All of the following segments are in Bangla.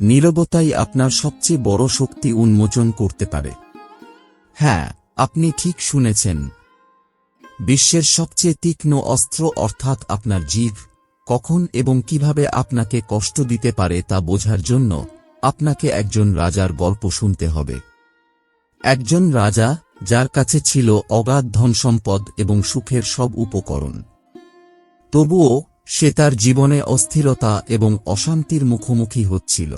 নীরবতাই আপনার সবচেয়ে বড় শক্তি উন্মোচন করতে পারে। হ্যাঁ আপনি ঠিক শুনেছেন। বিশ্বের সবচেয়ে তীক্ষ্ণ অস্ত্র অর্থাৎ আপনার জীব কখন এবং কীভাবে আপনাকে কষ্ট দিতে পারে তা বোঝার জন্য আপনাকে একজন রাজার গল্প শুনতে হবে। একজন রাজা, যার কাছে ছিল অগাধ ধনসম্পদ এবং সুখের সব উপকরণ। তবুও সে তার জীবনে অস্থিরতা এবং অশান্তির মুখোমুখি হচ্ছিল।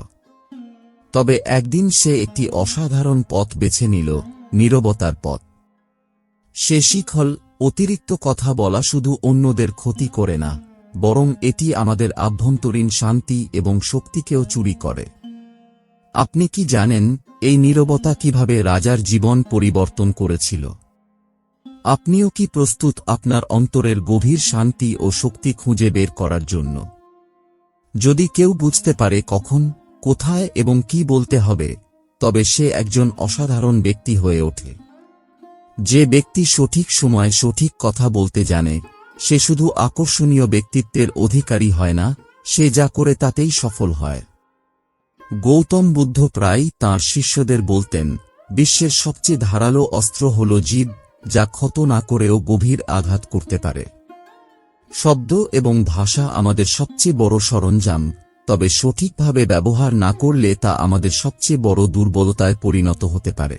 তবে একদিন সে একটি অসাধারণ পথ বেছে নিল, নীরবতার পথ। সে শিখল, অতিরিক্ত কথা বলা শুধু অন্যদের ক্ষতি করে না, বরং এটি আমাদের আভ্যন্তরীণ শান্তি এবং শক্তিকেও চুরি করে। আপনি কি জানেন, এই নীরবতা কীভাবে রাজার জীবন পরিবর্তন করেছিল? আপনিও কি প্রস্তুত আপনার অন্তরের গভীর শান্তি ও শক্তি খুঁজে বের করার জন্য? যদি কেউ বুঝতে পারে কখন, কোথায় এবং কি বলতে হবে, তবে সে একজন অসাধারণ ব্যক্তি হয়ে ওঠে। যে ব্যক্তি সঠিক সময়ে সঠিক কথা বলতে জানে, সে শুধু আকর্ষণীয় ব্যক্তিত্বের অধিকারী হয় না, সে যা করে তাতেই সফল হয়। গৌতম বুদ্ধ প্রায়ই তাঁর শিষ্যদের বলতেন, বিশ্বের সবচেয়ে ধারালো অস্ত্র হল জীব যা ক্ষত না করেও গভীর আঘাত করতে পারে। শব্দ এবং ভাষা আমাদের সবচেয়ে বড় সরঞ্জাম, তবে সঠিকভাবে ব্যবহার না করলে তা আমাদের সবচেয়ে বড় দুর্বলতায় পরিণত হতে পারে।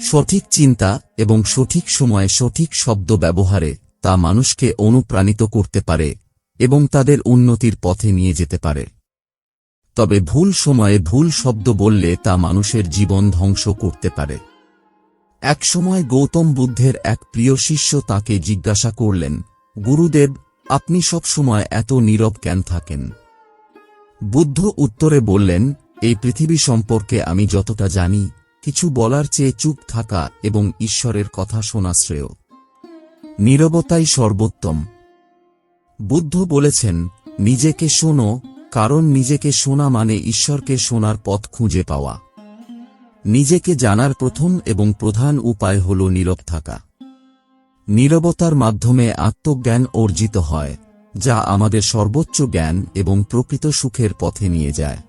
সঠিক চিন্তা এবং সঠিক সময়ে সঠিক শব্দ ব্যবহারে তা মানুষকে অনুপ্রাণিত করতে পারে এবং তাদের উন্নতির পথে নিয়ে যেতে পারে। তবে ভুল সময়ে ভুল শব্দ বললে তা মানুষের জীবন ধ্বংস করতে পারে। একসময় গৌতম বুদ্ধের এক প্রিয় শিষ্য তাকে জিজ্ঞাসা করলেন, গুরুদেব, আপনি সব সময় এত নীরব কেন থাকেন? বুদ্ধ উত্তরে বললেন, এই পৃথিবী সম্পর্কে আমি যতটা জানি, কিছু বলার চেয়ে চুপ থাকা এবং ঈশ্বরের কথা শোনা শ্রেয়। নীরবতাই সর্বোত্তম। বুদ্ধ বলেছেন, নিজেকে শোনো, কারণ নিজেকে শোনা মানে ঈশ্বরকে শোনার পথ খুঁজে পাওয়া। নিজেকে জানার প্রথম এবং প্রধান উপায় হল নীরব থাকা। নীরবতার মাধ্যমে আত্মজ্ঞান অর্জিত হয়, যা আমাদের সর্বোচ্চ জ্ঞান এবং প্রকৃত সুখের পথে নিয়ে যায়।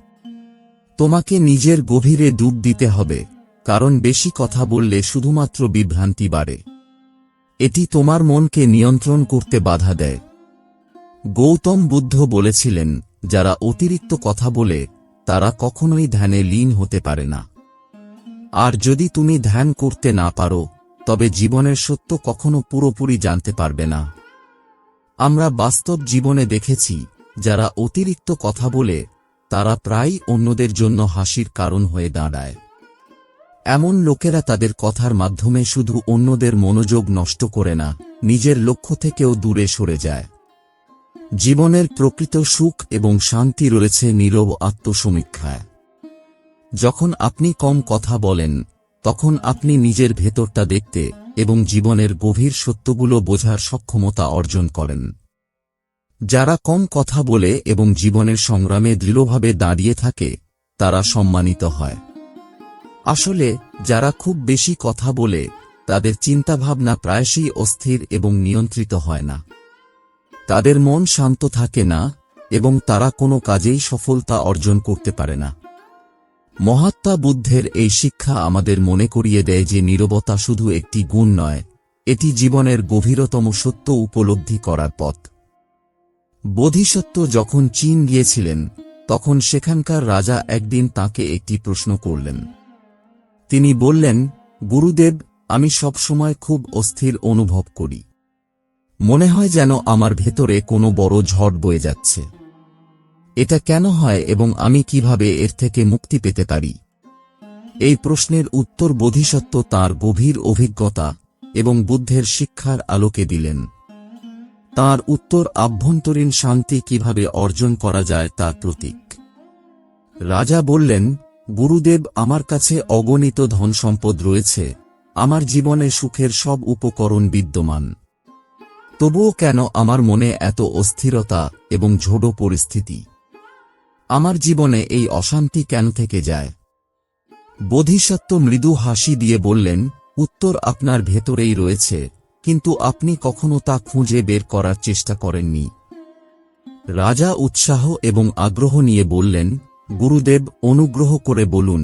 তোমাকে নিজের গভীরে ডুব দিতে হবে, কারণ বেশি কথা বললে শুধুমাত্র বিভ্রান্তি বাড়ে। এটি তোমার মনকে নিয়ন্ত্রণ করতে বাধা দেয়। গৌতম বুদ্ধ বলেছিলেন, যারা অতিরিক্ত কথা বলে, তারা কখনোই ধ্যানে লীন হতে পারে না। আর যদি তুমি ধ্যান করতে না পারো, তবে জীবনের সত্য কখনো পুরোপুরি জানতে পারবে না। আমরা বাস্তব জীবনে দেখেছি, যারা অতিরিক্ত কথা বলে, তারা প্রায় অন্যদের জন্য হাসির কারণ হয়ে দাঁড়ায়। এমন লোকেরা তাদের কথার মাধ্যমে শুধু অন্যদের মনোযোগ নষ্ট করে না, নিজের লক্ষ্য থেকেও দূরে সরে যায়। জীবনের প্রকৃত সুখ এবং শান্তি রয়েছে নীরব আত্মসমীক্ষায়। যখন আপনি কম কথা বলেন, তখন আপনি নিজের ভেতরটা দেখতে এবং জীবনের গভীর সত্যগুলো বোঝার সক্ষমতা অর্জন করেন। যারা কম কথা বলে এবং জীবনের সংগ্রামে দৃঢ়ভাবে দাঁড়িয়ে থাকে, তারা সম্মানিত হয়। আসলে, যারা খুব বেশি কথা বলে, তাদের চিন্তাভাবনা প্রায়শই অস্থির এবং নিয়ন্ত্রিত হয় না। তাদের মন শান্ত থাকে না এবং তারা কোনো কাজেই সফলতা অর্জন করতে পারে না। মহাত্মা বুদ্ধের এই শিক্ষা আমাদের মনে করিয়ে দেয় যে নীরবতা শুধু একটি গুণ নয়, এটি জীবনের গভীরতম সত্য উপলব্ধি করার পথ। বোধিসত্ত্ব যখন চীন গিয়েছিলেন, তখন সেখানকার রাজা একদিন তাকে একটি প্রশ্ন করলেন। তিনি বললেন, গুরুদেব, আমি সবসময় খুব অস্থির অনুভব করি। মনে হয় যেন আমার ভেতরে কোনো বড় ঝড় বয়ে যাচ্ছে। এটা কেন হয় এবং আমি কীভাবে এর থেকে মুক্তি পেতে পারি? এই প্রশ্নের উত্তর বোধিসত্ত্ব তার গভীর অভিজ্ঞতা এবং বুদ্ধের শিক্ষার আলোকে দিলেন। তার উত্তর আভ্যন্তরীণ শান্তি কীভাবে অর্জন করা যায় তার প্রতীক। রাজা বললেন, গুরুদেব, আমার কাছে অগণিত ধনসম্পদ রয়েছে। আমার জীবনে সুখের সব উপকরণ বিদ্যমান। তবুও কেন আমার মনে এত অস্থিরতা এবং ঝোড়ো পরিস্থিতি? আমার জীবনে এই অশান্তি কেন থেকে যায়? বোধিসত্ত্ব মৃদু হাসি দিয়ে বললেন, উত্তর আপনার ভেতরেই রয়েছে, কিন্তু আপনি কখনো তা খুঁজে বের করার চেষ্টা করেননি। রাজা উৎসাহ এবং আগ্রহ নিয়ে বললেন, গুরুদেব, অনুগ্রহ করে বলুন,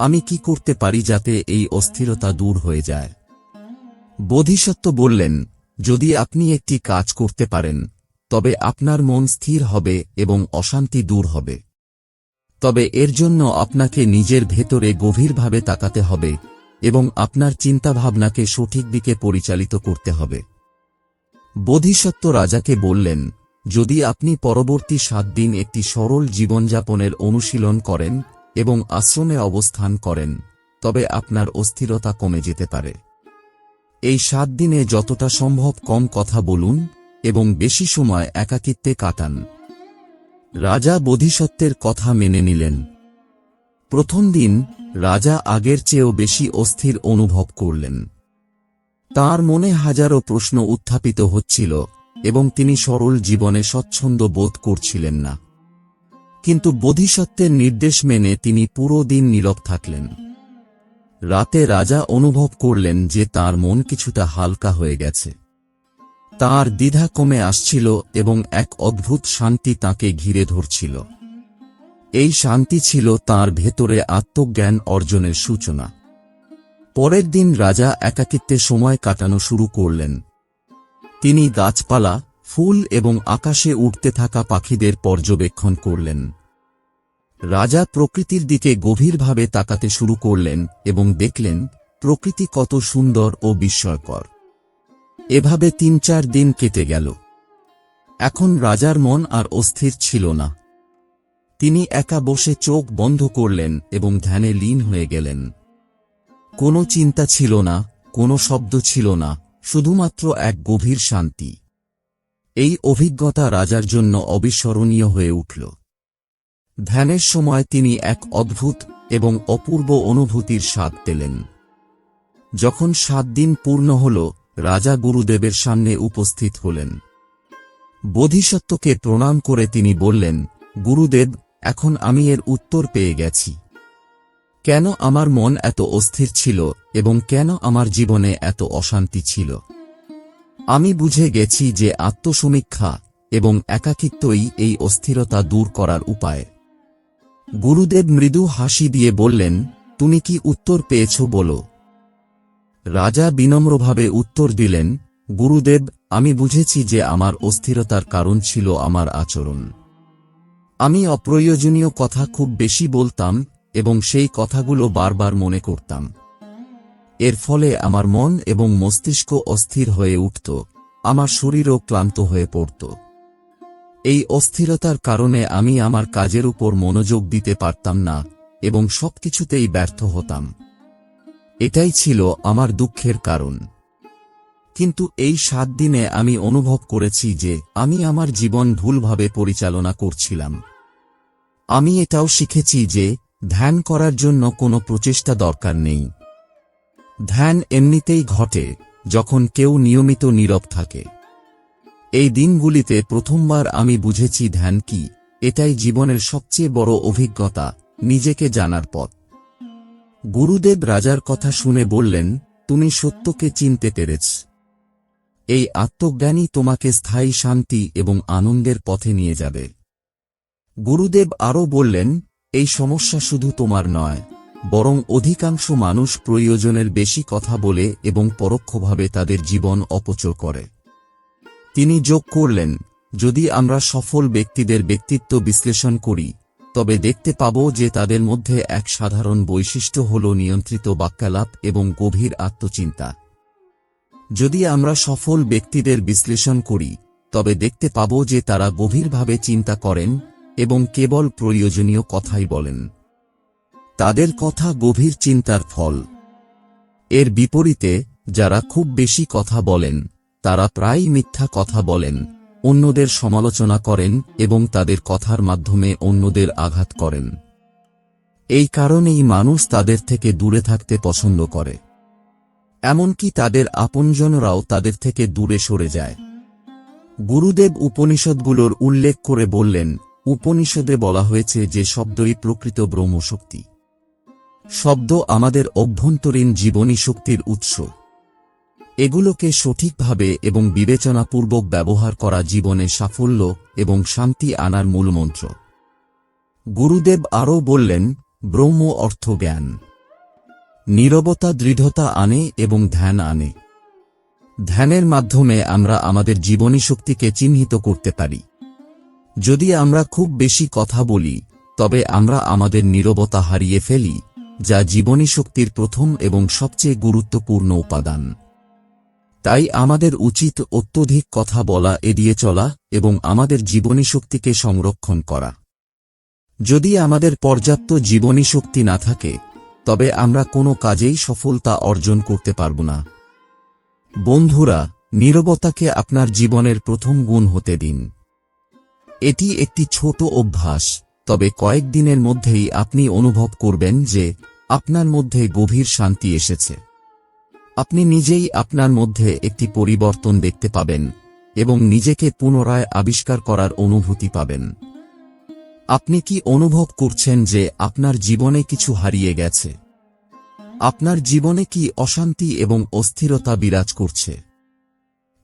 আমি কি করতে পারি যাতে এই অস্থিরতা দূর হয়ে যায়? বোধিসত্ত্ব বললেন, যদি আপনি একটি কাজ করতে পারেন, তবে আপনার মন স্থির হবে এবং অশান্তি দূর হবে। তবে এর জন্য আপনাকে নিজের ভেতরে গভীরভাবে তাকাতে হবে এবং আপনার চিন্তাভাবনাকে সঠিক দিকে পরিচালিত করতে হবে। বোধিসত্ত্ব রাজাকে বললেন, যদি আপনি পরবর্তী সাত দিন একটি সরল জীবনযাপনের অনুশীলন করেন এবং আশ্রমে অবস্থান করেন, তবে আপনার অস্থিরতা কমে যেতে পারে। এই সাত দিনে যতটা সম্ভব কম কথা বলুন এবং বেশি সময় একাকিত্বে কাটান। রাজা বোধিসত্ত্বের কথা মেনে নিলেন। প্রথম দিন রাজা আগের চেয়েও বেশি অস্থির অনুভব করলেন। তার মনে হাজারো প্রশ্ন উত্থাপিত হচ্ছিল এবং তিনি সরল জীবনে স্বচ্ছন্দ বোধ করছিলেন না। কিন্তু বোধিসত্ত্বের নির্দেশ মেনে তিনি পুরো দিন নীরব থাকলেন। রাতে রাজা অনুভব করলেন যে তার মন কিছুটা হালকা হয়ে গেছে। তার দ্বিধা কমে আসছিল এবং এক অদ্ভুত শান্তি তাকে ঘিরে ধরছিল। এই শান্তি ছিল তার ভেতরে আত্মজ্ঞান অর্জনের সূচনা। পরের দিন রাজা একাকিত্বে সময় কাটানো শুরু করলেন। তিনি গাছপালা, ফুল এবং আকাশে উঠতে থাকা পাখিদের পর্যবেক্ষণ করলেন। রাজা প্রকৃতির দিকে গভীরভাবে তাকাতে শুরু করলেন এবং দেখলেন, প্রকৃতি কত সুন্দর ও বিস্ময়কর। এভাবে তিন চার দিন কেটে গেল। এখন রাজার মন আর অস্থির ছিল না। তিনি একা বসে চোখ বন্ধ করলেন এবং ধ্যানে লীন হয়ে গেলেন। কোনো চিন্তা ছিল না, কোনো শব্দ ছিল না, শুধুমাত্র এক গভীর শান্তি। এই অভিজ্ঞতা রাজার জন্য অবিস্মরণীয় হয়ে উঠল। ধ্যানের সময় তিনি এক অদ্ভুত এবং অপূর্ব অনুভূতির স্বাদ পেলেন। যখন সাত দিন পূর্ণ হল রাজা গুরুদেবের সামনে উপস্থিত হলেন। বোধিসত্ত্বকে প্রণাম করে তিনি বললেন, গুরুদেব, এখন আমি এর উত্তর পেয়ে গেছি। কেন আমার মন এত অস্থির ছিল এবং কেন আমার জীবনে এত অশান্তি ছিল? আমি বুঝে গেছি যে আত্মসমীক্ষা এবং একাকিত্বই এই অস্থিরতা দূর করার উপায়। গুরুদেব মৃদু হাসি দিয়ে বললেন, তুমি কি উত্তর পেয়েছ বলো। রাজা বিনম্রভাবে উত্তর দিলেন, গুরুদেব, আমি বুঝেছি যে আমার অস্থিরতার কারণ ছিল আমার আচরণ। আমি অপ্রয়োজনীয় কথা খুব বেশি বলতাম এবং সেই কথাগুলো বারবার মনে করতাম। এর ফলে আমার মন এবং মস্তিষ্ক অস্থির হয়ে উঠত, আমার শরীরও ক্লান্ত হয়ে পড়ত। এই অস্থিরতার কারণে আমি আমার কাজের উপর মনোযোগ দিতে পারতাম না এবং সবকিছুতেই ব্যর্থ হতাম। এটাই ছিল আমার দুঃখের কারণ। কিন্তু এই সাত দিনে আমি অনুভব করেছি যে আমি আমার জীবন ভুলভাবে পরিচালনা করছিলাম। আমি এটাও শিখেছি যে ধ্যান করার জন্য কোনো প্রচেষ্টা দরকার নেই। ধ্যান এমনিতেই ঘটে যখন কেউ নিয়মিত নীরব থাকে। এই দিনগুলিতে প্রথমবার আমি বুঝেছি ধ্যান কি, এটাই জীবনের সবচেয়ে বড় অভিজ্ঞতা, নিজেকে জানার পথ। গুরুদেব রাজার কথা শুনে বললেন, তুমি সত্যকে চিনতে পেরেছ। এই আত্মজ্ঞানই তোমাকে স্থায়ী শান্তি এবং আনন্দের পথে নিয়ে যাবে। গুরুদেব আরও বললেন, এই সমস্যা শুধু তোমার নয়, বরং অধিকাংশ মানুষ প্রয়োজনের বেশি কথা বলে এবং পরোক্ষভাবে তাদের জীবন অপচয় করে। তিনি যোগ করলেন, যদি আমরা সফল ব্যক্তিদের ব্যক্তিত্ব বিশ্লেষণ করি তবে দেখতে পাব যে তাদের মধ্যে এক সাধারণ বৈশিষ্ট্য হল নিয়ন্ত্রিত বাক্যালাপ এবং গভীর আত্মচিন্তা। যদি আমরা সফল ব্যক্তিদের বিশ্লেষণ করি, তবে দেখতে পাব যে তারা গভীরভাবে চিন্তা করেন এবং কেবল প্রয়োজনীয় কথাই বলেন। তাদের কথা গভীর চিন্তার ফল। এর বিপরীতে, যারা খুব বেশি কথা বলেন, তারা প্রায়ই মিথ্যা কথা বলেন। অন্যদের সমালোচনা করেন এবং তাদের কথার মাধ্যমে অন্যদের আঘাত করেন। এই কারণেই মানুষ তাদের থেকে দূরে থাকতে পছন্দ করে। এমনকি তাদের আপনজনরাও তাদের থেকে দূরে সরে যায়। গুরুদেব উপনিষদগুলোর উল্লেখ করে বললেন, উপনিষদে বলা হয়েছে যে শব্দই প্রকৃত ব্রহ্মশক্তি। শব্দ আমাদের অভ্যন্তরীণ জীবনী শক্তির উৎস। এগুলোকে সঠিকভাবে এবং বিবেচনাপূর্বক ব্যবহার করা জীবনে সাফল্য এবং শান্তি আনার মূলমন্ত্র গুরুদেব আরও বললেন, ব্রহ্ম অর্থ জ্ঞান। নীরবতা দৃঢ়তা আনে এবং ধ্যান আনে। ধ্যানের মাধ্যমে আমরা আমাদের জীবনী শক্তিকে চিহ্নিত করতে পারি। যদি আমরা খুব বেশি কথা বলি, তবে আমরা আমাদের নীরবতা হারিয়ে ফেলি, যা জীবনী শক্তির প্রথম এবং সবচেয়ে গুরুত্বপূর্ণ উপাদান। তাই আমাদের উচিত অত্যধিক কথা বলা, এড়িয়ে চলা এবং আমাদের জীবনী শক্তিকে সংরক্ষণ করা। যদি আমাদের পর্যাপ্ত জীবনী শক্তি না থাকে, তবে আমরা কোনো কাজেই সফলতা অর্জন করতে পারব না। বন্ধুরা, নীরবতাকে আপনার জীবনের প্রথম গুণ হতে দিন। এটি একটি ছোট অভ্যাস, তবে কয়েকদিনের মধ্যেই আপনি অনুভব করবেন যে আপনার মধ্যে গভীর শান্তি এসেছে। আপনি নিজেই আপনার মধ্যে একটি পরিবর্তন দেখতে পাবেন এবং নিজেকে পুনরায় আবিষ্কার করার অনুভূতি পাবেন। আপনি কি অনুভব করছেন যে আপনার জীবনে কিছু হারিয়ে গেছে? আপনার জীবনে কি অশান্তি এবং অস্থিরতা বিরাজ করছে?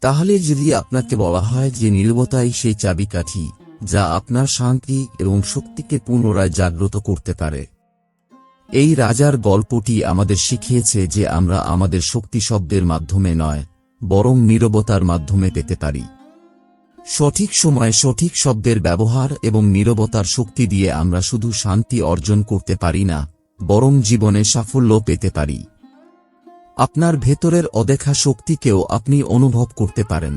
তাহলে যদি আপনাকে বলা হয় যে নীরবতাই সেই চাবিকাঠি, যা আপনার শান্তি এবং শক্তিকে পুনরায় জাগ্রত করতে পারে এই রাজার গল্পটি আমাদের শিখিয়েছে যে আমরা আমাদের শক্তি শব্দের মাধ্যমে নয়, বরং নীরবতার মাধ্যমে পেতে পারি। সঠিক সময়ে সঠিক শব্দের ব্যবহার এবং নীরবতার শক্তি দিয়ে আমরা শুধু শান্তি অর্জন করতে পারি না, বরং জীবনে সাফল্য পেতে পারি। আপনার ভেতরের অদেখা শক্তিকেও আপনি অনুভব করতে পারেন।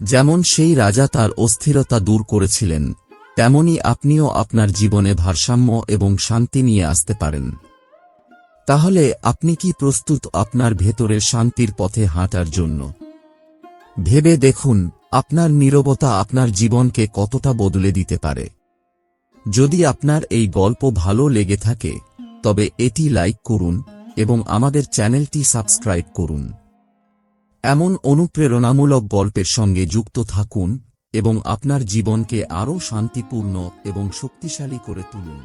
যেমন সেই রাজা তার অস্থিরতা দূর করেছিলেন তেমনি আপনিও আপনার জীবনে ভারসাম্য এবং শান্তি নিয়ে আসতে পারেন। তাহলে আপনি কি প্রস্তুত আপনার ভেতরের শান্তির পথে হাঁটার জন্য? ভেবে দেখুন, আপনার নীরবতা আপনার জীবনকে কতটা বদলে দিতে পারে। যদি আপনার এই গল্প ভালো লেগে থাকে, তবে এটি লাইক করুন এবং আমাদের চ্যানেলটি সাবস্ক্রাইব করুন। এমন অনুপ্রেরণামূলক গল্পের সঙ্গে যুক্ত থাকুন এবং আপনার জীবনকে আরও শান্তিপূর্ণ এবং শক্তিশালী করে তুলুন।